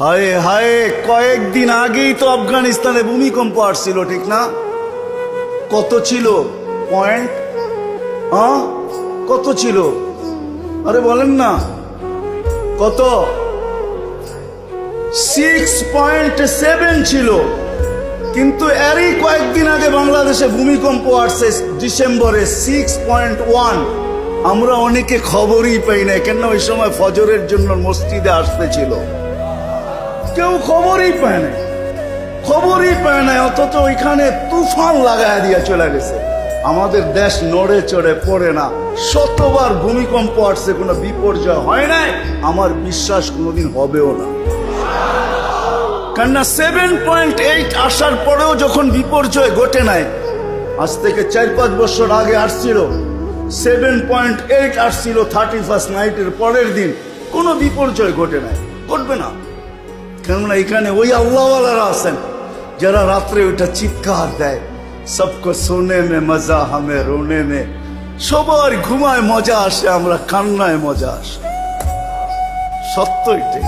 হায় হায়, কয়েকদিন আগেই তো আফগানিস্তানে ভূমিকম্প আসছিল, ঠিক না? কত ছিল? পয়েন্ট? কত ছিল? আরে বলেন না। কত? সিক্স পয়েন্ট সেভেন ছিল। কিন্তু এরই কয়েকদিন আগে বাংলাদেশে ভূমিকম্প আসছে ডিসেম্বরে সিক্স পয়েন্ট ওয়ান। আমরা অনেকে খবরই পাই না কেন ওই সময় ফজরের জন্য মসজিদে আসতেছিল কেউ খবরই পায় না খবরই পায় না অথচ ওইখানে তুফান লাগায় দিয়ে চলে গেছে। আমাদের দেশ নড়ে চড়ে পড়ে না। শতবার ভূমিকম্প আসছে, কোনো বিপর্যয় হয় নাই। আমার বিশ্বাস কোনোদিন হবেও না। কেননা সেভেন পয়েন্ট এইট আসার পরেও যখন বিপর্যয় ঘটে নাই, আজ থেকে চার পাঁচ বছর আগে আসছিল সেভেন পয়েন্ট এইট আসছিল থার্টি ফার্স্ট নাইটের পরের দিন, কোনো বিপর্যয় ঘটে নাই। ঘটবে না। কেননা এখানে ওই আল্লাহওয়ালারা আছেন, যারা রাত্রে ওইটা চিৎকার দেয়। সবকে শোনে মে মজা হামে, রোনে মে সবার ঘুমায় মজা আসে, আমরা কান্নায় মজা আসে। সত্য এটাই।